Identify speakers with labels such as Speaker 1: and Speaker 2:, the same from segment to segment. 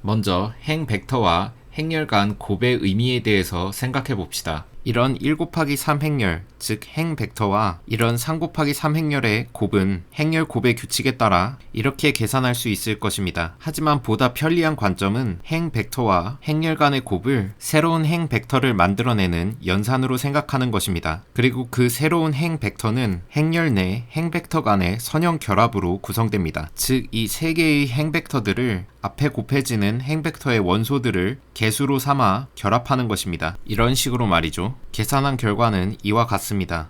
Speaker 1: 먼저 행 벡터와 행렬 간 곱의 의미에 대해서 생각해 봅시다. 이런 1 곱하기 3 행렬, 즉 행 벡터와 이런 3 곱하기 3 행렬의 곱은 행렬 곱의 규칙에 따라 이렇게 계산할 수 있을 것입니다. 하지만 보다 편리한 관점은 행 벡터와 행렬 간의 곱을 새로운 행 벡터를 만들어내는 연산으로 생각하는 것입니다. 그리고 그 새로운 행 벡터는 행렬 내 행 벡터 간의 선형 결합으로 구성됩니다. 즉 이 세 개의 행 벡터들을 앞에 곱해지는 행 벡터의 원소들을 개수로 삼아 결합하는 것입니다. 이런 식으로 말이죠. 계산한 결과는 이와 같습니다.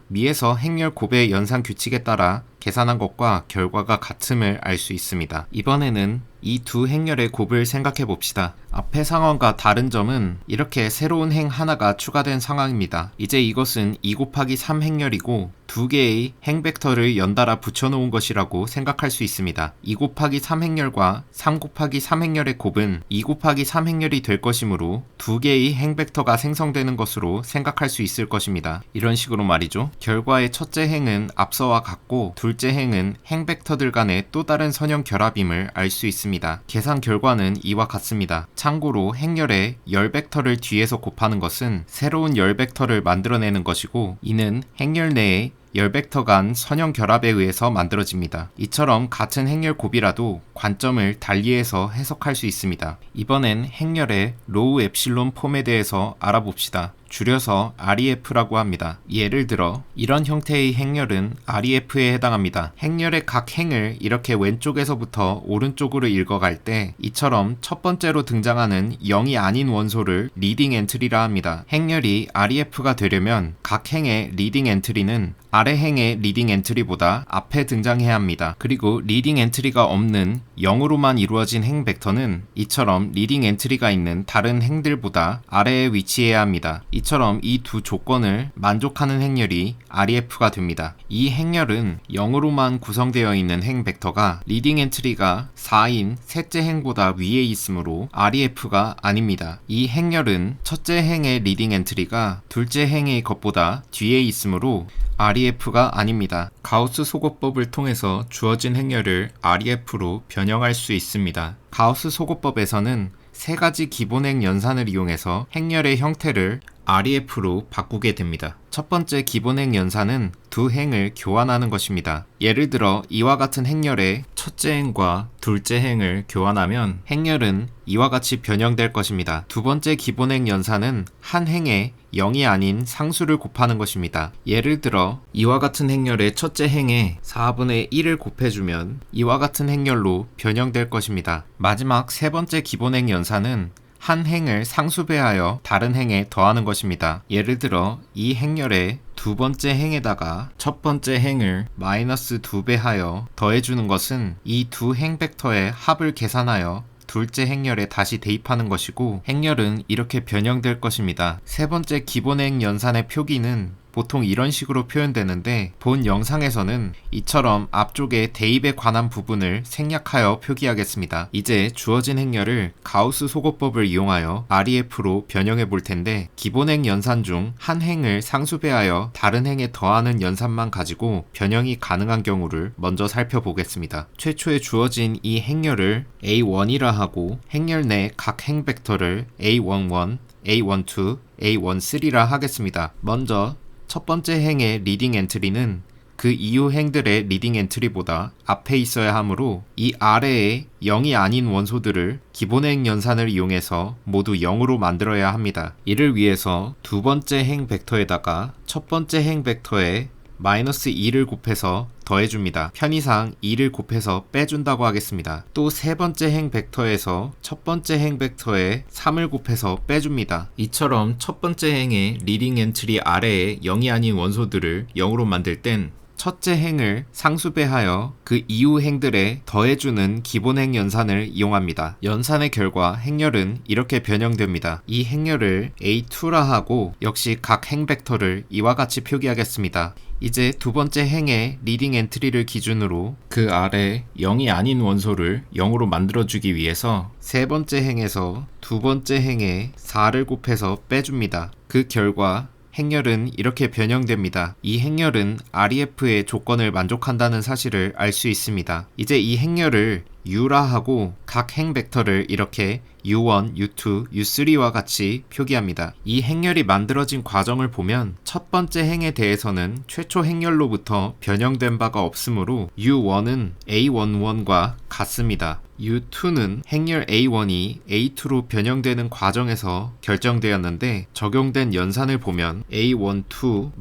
Speaker 1: 미에서 행렬 곱의 연산 규칙에 따라 계산한 것과 결과가 같음을 알 수 있습니다. 이번에는 이 두 행렬의 곱을 생각해 봅시다. 앞의 상황과 다른 점은 이렇게 새로운 행 하나가 추가된 상황입니다. 이제 이것은 2 곱하기 3 행렬이고 두 개의 행 벡터를 연달아 붙여놓은 것이라고 생각할 수 있습니다. 2 곱하기 3 행렬과 3 곱하기 3 행렬의 곱은 2 곱하기 3 행렬이 될 것이므로 두 개의 행 벡터가 생성되는 것으로 생각할 수 있을 것입니다. 이런 식으로 말이죠. 결과의 첫째 행은 앞서와 같고 둘째 행은 행 벡터들 간의 또 다른 선형 결합임을 알 수 있습니다. 계산 결과는 이와 같습니다. 참고로 행렬에 열 벡터를 뒤에서 곱하는 것은 새로운 열 벡터를 만들어내는 것이고 이는 행렬 내에 열 벡터 간 선형 결합에 의해서 만들어집니다. 이처럼 같은 행렬 곱이라도 관점을 달리해서 해석할 수 있습니다. 이번엔 행렬의 로우 엡실론 폼에 대해서 알아봅시다. 줄여서 REF라고 합니다. 예를 들어 이런 형태의 행렬은 REF에 해당합니다. 행렬의 각 행을 이렇게 왼쪽에서부터 오른쪽으로 읽어갈 때 이처럼 첫 번째로 등장하는 0이 아닌 원소를 리딩 엔트리라 합니다. 행렬이 REF가 되려면 각 행의 리딩 엔트리는 아래 행의 리딩 엔트리보다 앞에 등장해야 합니다. 그리고 리딩 엔트리가 없는 0으로만 이루어진 행 벡터는 이처럼 리딩 엔트리가 있는 다른 행들보다 아래에 위치해야 합니다. 이처럼 이 두 조건을 만족하는 행렬이 REF가 됩니다. 이 행렬은 0으로만 구성되어 있는 행 벡터가 리딩 엔트리가 4인 셋째 행보다 위에 있으므로 REF가 아닙니다. 이 행렬은 첫째 행의 리딩 엔트리가 둘째 행의 것보다 뒤에 있으므로 REF가 아닙니다. 가우스 소거법을 통해서 주어진 행렬을 REF로 변형할 수 있습니다. 가우스 소거법에서는 세 가지 기본행 연산을 이용해서 행렬의 형태를 REF로 바꾸게 됩니다. 첫 번째 기본행 연산은 두 행을 교환하는 것입니다. 예를 들어 이와 같은 행렬의 첫째 행과 둘째 행을 교환하면 행렬은 이와 같이 변형될 것입니다. 두 번째 기본행 연산은 한 행에 0이 아닌 상수를 곱하는 것입니다. 예를 들어 이와 같은 행렬의 첫째 행에 4분의 1을 곱해주면 이와 같은 행렬로 변형될 것입니다. 마지막 세 번째 기본행 연산은 한 행을 상수배하여 다른 행에 더하는 것입니다. 예를 들어 이 행렬의 두 번째 행에다가 첫 번째 행을 마이너스 2배 하여 더해주는 것은 이 두 행 벡터의 합을 계산하여 둘째 행렬에 다시 대입하는 것이고 행렬은 이렇게 변형될 것입니다. 세 번째 기본 행 연산의 표기는 보통 이런 식으로 표현되는데 본 영상에서는 이처럼 앞쪽에 대입에 관한 부분을 생략하여 표기하겠습니다. 이제 주어진 행렬을 가우스 소거법을 이용하여 REF로 변형해 볼 텐데 기본행 연산 중 한 행을 상수배하여 다른 행에 더하는 연산만 가지고 변형이 가능한 경우를 먼저 살펴보겠습니다. 최초에 주어진 이 행렬을 A1이라 하고 행렬 내 각 행 벡터를 A11, A12, A13라 하겠습니다. 먼저 첫 번째 행의 리딩 엔트리는 그 이후 행들의 리딩 엔트리보다 앞에 있어야 하므로 이 아래에 0이 아닌 원소들을 기본행 연산을 이용해서 모두 0으로 만들어야 합니다. 이를 위해서 두 번째 행 벡터에다가 첫 번째 행 벡터에 마이너스 2를 곱해서 더해줍니다. 편의상 2를 곱해서 빼준다고 하겠습니다. 또 세 번째 행 벡터에서 첫 번째 행 벡터에 3을 곱해서 빼줍니다. 이처럼 첫 번째 행의 리딩 엔트리 아래에 0이 아닌 원소들을 0으로 만들 땐 첫째 행을 상수배하여 그 이후 행들에 더해주는 기본행 연산을 이용합니다. 연산의 결과 행렬은 이렇게 변형됩니다. 이 행렬을 A2라 하고 역시 각 행 벡터를 이와 같이 표기하겠습니다. 이제 두 번째 행의 리딩 엔트리를 기준으로 그 아래 0이 아닌 원소를 0으로 만들어주기 위해서 세 번째 행에서 두 번째 행에 4를 곱해서 빼줍니다. 그 결과 행렬은 이렇게 변형됩니다. 이 행렬은 REF의 조건을 만족한다는 사실을 알 수 있습니다. 이제 이 행렬을 U라 하고 각 행 벡터를 이렇게 U1, U2, U3와 같이 표기합니다. 이 행렬이 만들어진 과정을 보면 첫 번째 행에 대해서는 최초 행렬로부터 변형된 바가 없으므로 U1은 A11과 같습니다. U2는 행렬 A1이 A2로 변형되는 과정에서 결정되었는데 적용된 연산을 보면 A12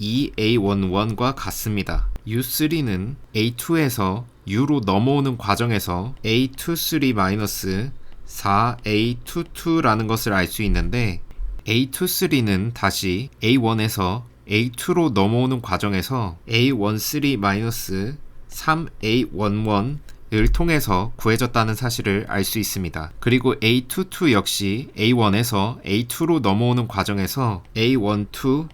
Speaker 1: 2A11과 같습니다. U3는 A2에서 U로 넘어오는 과정에서 A23 4A22라는 것을 알 수 있는데 A23는 다시 A1에서 A2로 넘어오는 과정에서 A13 3A11 을 통해서 구해졌다는 사실을 알 수 있습니다. 그리고 A22 역시 A1에서 A2로 넘어오는 과정에서 A12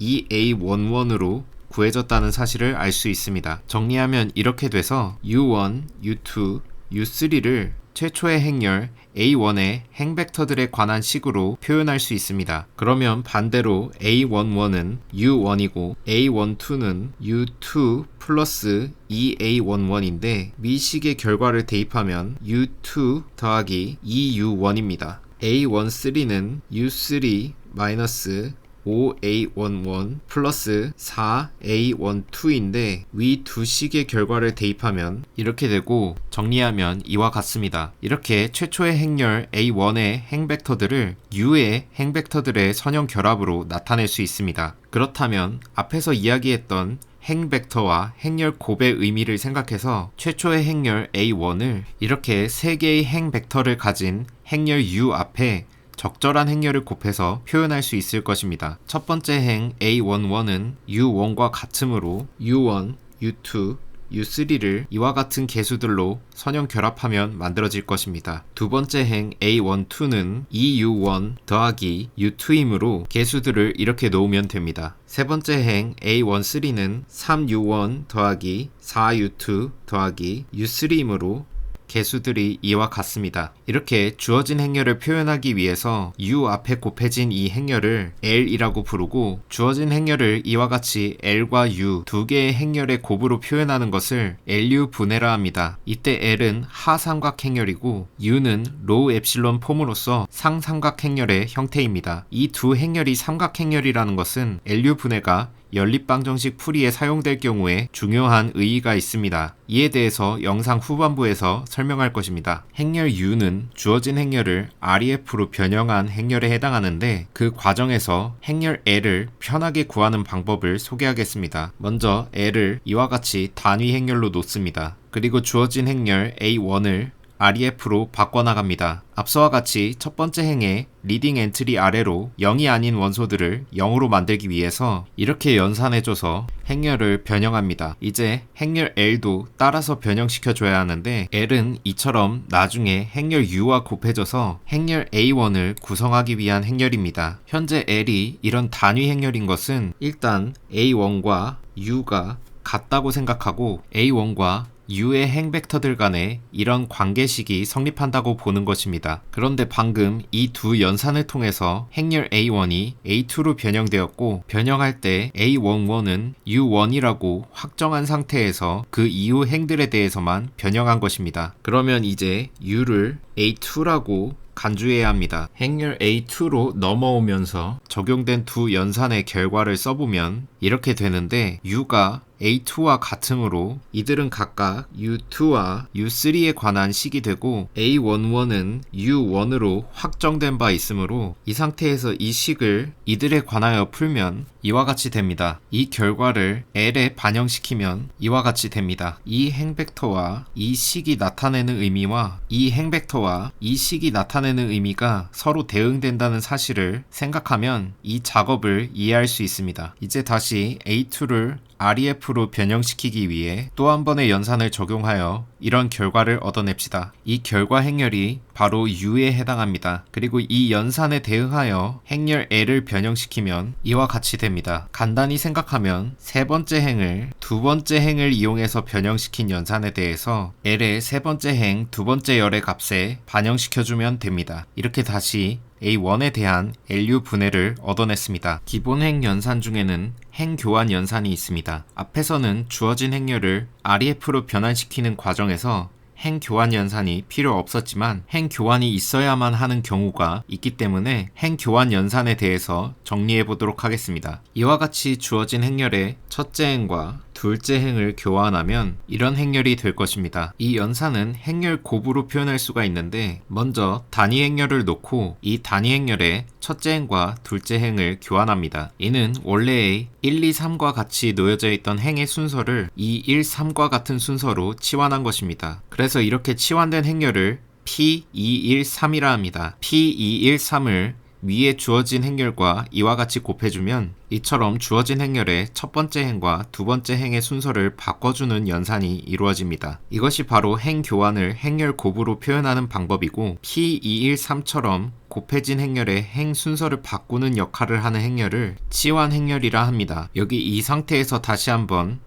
Speaker 1: 2A11으로 구해졌다는 사실을 알 수 있습니다. 정리하면 이렇게 돼서 U1, U2, U3를 최초의 행렬 A1의 행벡터들에 관한 식으로 표현할 수 있습니다. 그러면 반대로 A11은 U1이고 A12는 U2 플러스 2A11인데 미식의 결과를 대입하면 U2 더하기 2U1입니다. A13는 U3 마이너스 5A11 플러스 4A12인데 위 두 식의 결과를 대입하면 이렇게 되고 정리하면 이와 같습니다. 이렇게 최초의 행렬 A1의 행벡터들을 U의 행벡터들의 선형 결합으로 나타낼 수 있습니다. 그렇다면 앞에서 이야기했던 행 벡터와 행렬 곱의 의미를 생각해서 최초의 행렬 A1을 이렇게 세 개의 행 벡터를 가진 행렬 U 앞에 적절한 행렬을 곱해서 표현할 수 있을 것입니다. 첫 번째 행 A11은 U1과 같으므로 U1, U2, U3를 이와 같은 개수들로 선형 결합하면 만들어질 것입니다. 두 번째 행 A12는 EU1 더하기 U2이므로 개수들을 이렇게 놓으면 됩니다. 세 번째 행 A13는 3U1 더하기 4U2 더하기 U3이므로 개수들이 이와 같습니다. 이렇게 주어진 행렬을 표현하기 위해서 u 앞에 곱해진 이 행렬을 l이라고 부르고 주어진 행렬을 이와 같이 l과 u 두 개의 행렬의 곱으로 표현하는 것을 lu 분해라 합니다. 이때 l은 하삼각 행렬이고 u는 로우 엡실론 폼으로서 상삼각 행렬의 형태입니다. 이 두 행렬이 삼각 행렬이라는 것은 lu 분해가 연립방정식 풀이에 사용될 경우에 중요한 의의가 있습니다. 이에 대해서 영상 후반부에서 설명할 것입니다. 행렬 U는 주어진 행렬을 REF로 변형한 행렬에 해당하는데 그 과정에서 행렬 L을 편하게 구하는 방법을 소개하겠습니다. 먼저 L을 이와 같이 단위 행렬로 놓습니다. 그리고 주어진 행렬 A1을 REF로 바꿔나갑니다. 앞서와 같이 첫 번째 행에 리딩 엔트리 아래로 0이 아닌 원소들을 0으로 만들기 위해서 이렇게 연산해줘서 행렬을 변형합니다. 이제 행렬 L도 따라서 변형시켜줘야 하는데 L은 이처럼 나중에 행렬 U와 곱해져서 행렬 A1을 구성하기 위한 행렬입니다. 현재 L이 이런 단위 행렬인 것은 일단 A1과 U가 같다고 생각하고 A1과 U의 행벡터들 간에 이런 관계식이 성립한다고 보는 것입니다. 그런데 방금 이 두 연산을 통해서 행렬 A1이 A2로 변형되었고 변형할 때 A11은 U1이라고 확정한 상태에서 그 이후 행들에 대해서만 변형한 것입니다. 그러면 이제 U를 A2라고 간주해야 합니다. 행렬 A2로 넘어오면서 적용된 두 연산의 결과를 써보면 이렇게 되는데 U가 A2와 같으므로 이들은 각각 U2와 U3에 관한 식이 되고 A11은 U1으로 확정된 바 있으므로 이 상태에서 이 식을 이들에 관하여 풀면 이와 같이 됩니다. 이 결과를 L에 반영시키면 이와 같이 됩니다. 이 행벡터와 이 식이 나타내는 의미와 이 행벡터와 이 식이 나타내는 의미가 서로 대응된다는 사실을 생각하면 이 작업을 이해할 수 있습니다. 이제 다시 A2를 REF로 변형시키기 위해 또 한 번의 연산을 적용하여 이런 결과를 얻어냅시다. 이 결과 행렬이 바로 U에 해당합니다. 그리고 이 연산에 대응하여 행렬 L을 변형시키면 이와 같이 됩니다. 간단히 생각하면 세 번째 행을 두 번째 행을 이용해서 변형시킨 연산에 대해서 L의 세 번째 행 두 번째 열의 값에 반영시켜주면 됩니다. 이렇게 다시 A1에 대한 LU 분해를 얻어냈습니다. 기본 행 연산 중에는 행 교환 연산이 있습니다. 앞에서는 주어진 행렬을 REF로 변환시키는 과정에서 행 교환 연산이 필요 없었지만 행 교환이 있어야만 하는 경우가 있기 때문에 행 교환 연산에 대해서 정리해 보도록 하겠습니다. 이와 같이 주어진 행렬의 첫째 행과 둘째 행을 교환하면 이런 행렬이 될 것입니다. 이 연산은 행렬 곱으로 표현할 수가 있는데 먼저 단위 행렬을 놓고 이 단위 행렬의 첫째 행과 둘째 행을 교환합니다. 이는 원래의 1, 2, 3과 같이 놓여져 있던 행의 순서를 2, 1, 3과 같은 순서로 치환한 것입니다. 그래서 이렇게 치환된 행렬을 P, 2, 1, 3이라 합니다. P, 2, 1, 3을 위에 주어진 행렬과 이와 같이 곱해주면 이처럼 주어진 행렬의 첫 번째 행과 두 번째 행의 순서를 바꿔주는 연산이 이루어집니다. 이것이 바로 행 교환을 행렬 곱으로 표현하는 방법이고 P213처럼 곱해진 행렬의 행 순서를 바꾸는 역할을 하는 행렬을 치환 행렬이라 합니다. 여기 이 상태에서 다시 한번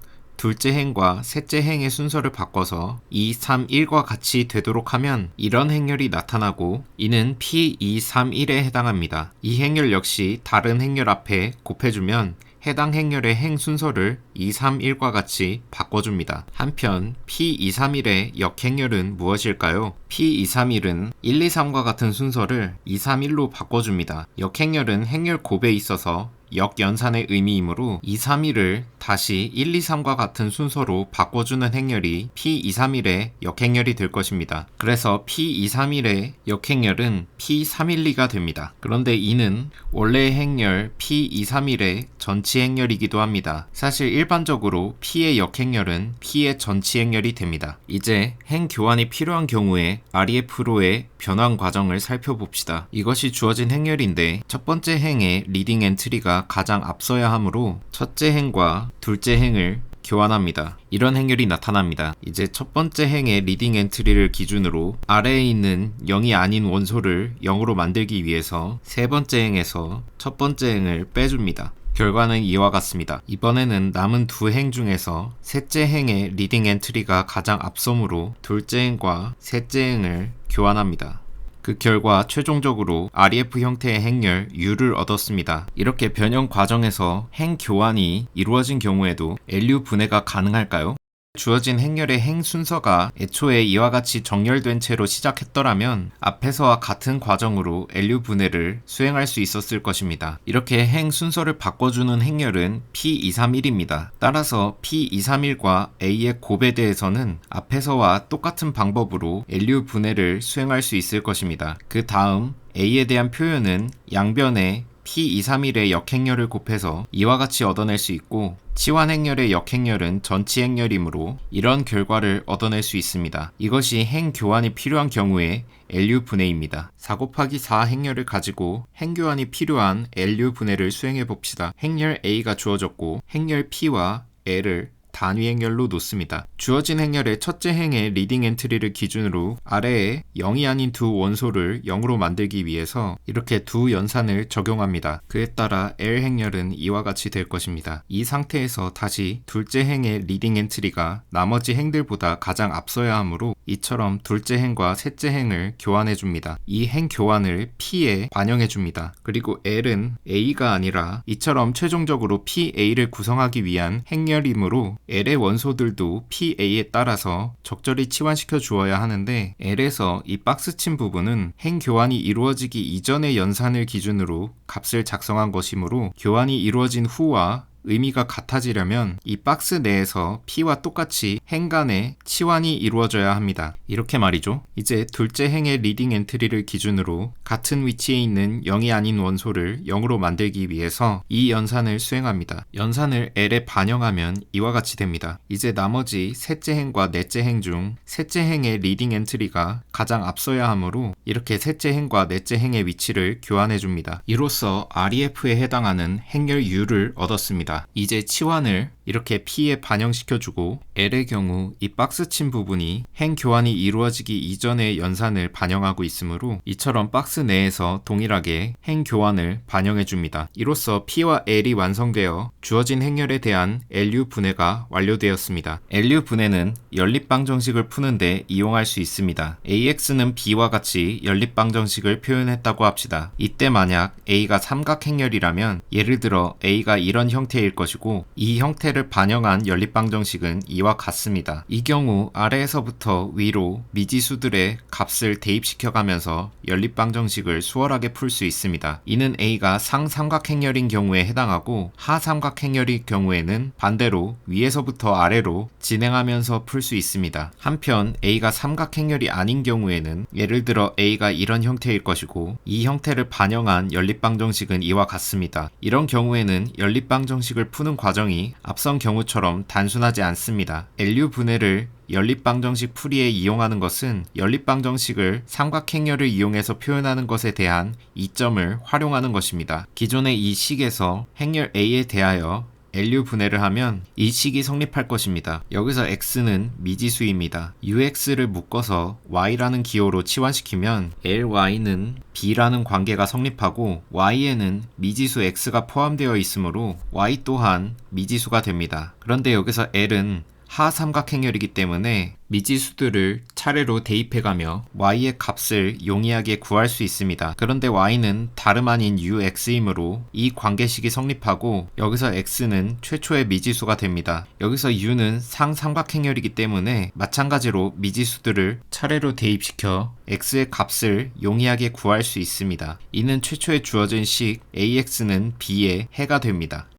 Speaker 1: 둘째 행과 셋째 행의 순서를 바꿔서 2, 3, 1과 같이 되도록 하면 이런 행렬이 나타나고 이는 P, 2, 3, 1에 해당합니다. 이 행렬 역시 다른 행렬 앞에 곱해주면 해당 행렬의 행 순서를 2, 3, 1과 같이 바꿔줍니다. 한편 P, 2, 3, 1의 역행렬은 무엇일까요? P, 2, 3, 1은 1, 2, 3과 같은 순서를 2, 3, 1로 바꿔줍니다. 역행렬은 행렬 곱에 있어서 역연산의 의미이므로 2, 3, 1을 다시 1, 2, 3과 같은 순서로 바꿔주는 행렬이 P, 2, 3, 1의 역행렬이 될 것입니다. 그래서 P, 2, 3, 1의 역행렬은 P, 3, 1, 2가 됩니다. 그런데 이는 원래의 행렬 P, 2, 3, 1의 전치 행렬이기도 합니다. 사실 일반적으로 P의 역행렬은 P의 전치 행렬이 됩니다. 이제 행 교환이 필요한 경우에 REF로의 변환 과정을 살펴봅시다. 이것이 주어진 행렬인데 첫 번째 행의 리딩 엔트리가 가장 앞서야 하므로 첫째 행과 둘째 행을 교환합니다. 이런 행렬이 나타납니다. 이제 첫 번째 행의 리딩 엔트리를 기준으로 아래에 있는 0이 아닌 원소를 0으로 만들기 위해서 세 번째 행에서 첫 번째 행을 빼줍니다. 결과는 이와 같습니다. 이번에는 남은 두 행 중에서 셋째 행의 리딩 엔트리가 가장 앞서므로 둘째 행과 셋째 행을 교환합니다. 그 결과 최종적으로 REF 형태의 행렬 U를 얻었습니다. 이렇게 변형 과정에서 행 교환이 이루어진 경우에도 LU 분해가 가능할까요? 주어진 행렬의 행 순서가 애초에 이와 같이 정렬된 채로 시작했더라면 앞에서와 같은 과정으로 LU 분해를 수행할 수 있었을 것입니다. 이렇게 행 순서를 바꿔주는 행렬은 P231입니다. 따라서 P231과 A의 곱에 대해서는 앞에서와 똑같은 방법으로 LU 분해를 수행할 수 있을 것입니다. 그 다음 A에 대한 표현은 양변에 P231의 역행렬을 곱해서 이와 같이 얻어낼 수 있고 치환행렬의 역행렬은 전치행렬이므로 이런 결과를 얻어낼 수 있습니다. 이것이 행 교환이 필요한 경우에 LU 분해입니다. 4 곱하기 4 행렬을 가지고 행 교환이 필요한 LU 분해를 수행해 봅시다. 행렬 A가 주어졌고 행렬 P와 L을 단위 행렬로 놓습니다. 주어진 행렬의 첫째 행의 리딩 엔트리를 기준으로 아래에 0이 아닌 두 원소를 0으로 만들기 위해서 이렇게 두 연산을 적용합니다. 그에 따라 L 행렬은 이와 같이 될 것입니다. 이 상태에서 다시 둘째 행의 리딩 엔트리가 나머지 행들보다 가장 앞서야 하므로 이처럼 둘째 행과 셋째 행을 교환해 줍니다. 이 행 교환을 P에 반영해 줍니다. 그리고 L은 A가 아니라 이처럼 최종적으로 PA를 구성하기 위한 행렬이므로 L의 원소들도 PA에 따라서 적절히 치환시켜 주어야 하는데 L에서 이 박스친 부분은 행 교환이 이루어지기 이전의 연산을 기준으로 값을 작성한 것이므로 교환이 이루어진 후와 의미가 같아지려면 이 박스 내에서 P와 똑같이 행 간의 치환이 이루어져야 합니다. 이렇게 말이죠. 이제 둘째 행의 리딩 엔트리를 기준으로 같은 위치에 있는 0이 아닌 원소를 0으로 만들기 위해서 이 연산을 수행합니다. 연산을 L에 반영하면 이와 같이 됩니다. 이제 나머지 셋째 행과 넷째 행 중 셋째 행의 리딩 엔트리가 가장 앞서야 하므로 이렇게 셋째 행과 넷째 행의 위치를 교환해 줍니다. 이로써 REF에 해당하는 행렬 U를 얻었습니다. 이제 치환을 이렇게 P에 반영시켜주고 L의 경우 이 박스 친 부분이 행 교환이 이루어지기 이전의 연산을 반영하고 있으므로 이처럼 박스 내에서 동일하게 행 교환을 반영해줍니다. 이로써 P와 L이 완성되어 주어진 행렬에 대한 LU 분해가 완료되었습니다. LU 분해는 연립방정식을 푸는데 이용할 수 있습니다. AX는 B와 같이 연립방정식을 표현했다고 합시다. 이때 만약 A가 삼각행렬이라면 예를 들어 A가 이런 형태일 것이고 이 형태를 반영한 연립방정식은 이와 같습니다. 이 경우 아래에서부터 위로 미지수들의 값을 대입시켜가면서 연립방정식을 수월하게 풀 수 있습니다. 이는 A가 상삼각행렬인 경우에 해당하고 하삼각행렬인 경우에는 반대로 위에서부터 아래로 진행하면서 풀 수 있습니다. 한편 A가 삼각행렬이 아닌 경우에는 예를 들어 A가 이런 형태일 것이고 이 형태를 반영한 연립방정식은 이와 같습니다. 이런 경우에는 연립방정식을 푸는 과정이 앞선 경우처럼 단순하지 않습니다. LU 분해를 연립방정식 풀이에 이용하는 것은 연립방정식을 삼각행렬을 이용해서 표현하는 것에 대한 이점을 활용하는 것입니다. 기존의 이 식에서 행렬 A에 대하여 LU 분해를 하면 이 식이 성립할 것입니다. 여기서 x는 미지수입니다. ux를 묶어서 y라는 기호로 치환시키면 ly는 b라는 관계가 성립하고 y에는 미지수 x가 포함되어 있으므로 y 또한 미지수가 됩니다. 그런데 여기서 l은 하삼각행렬이기 때문에 미지수들을 차례로 대입해가며 y의 값을 용이하게 구할 수 있습니다. 그런데 y는 다름 아닌 ux이므로 이 관계식이 성립하고 여기서 x는 최초의 미지수가 됩니다. 여기서 u는 상삼각행렬이기 때문에 마찬가지로 미지수들을 차례로 대입시켜 x의 값을 용이하게 구할 수 있습니다. 이는 최초에 주어진 식 ax는 b의 해가 됩니다.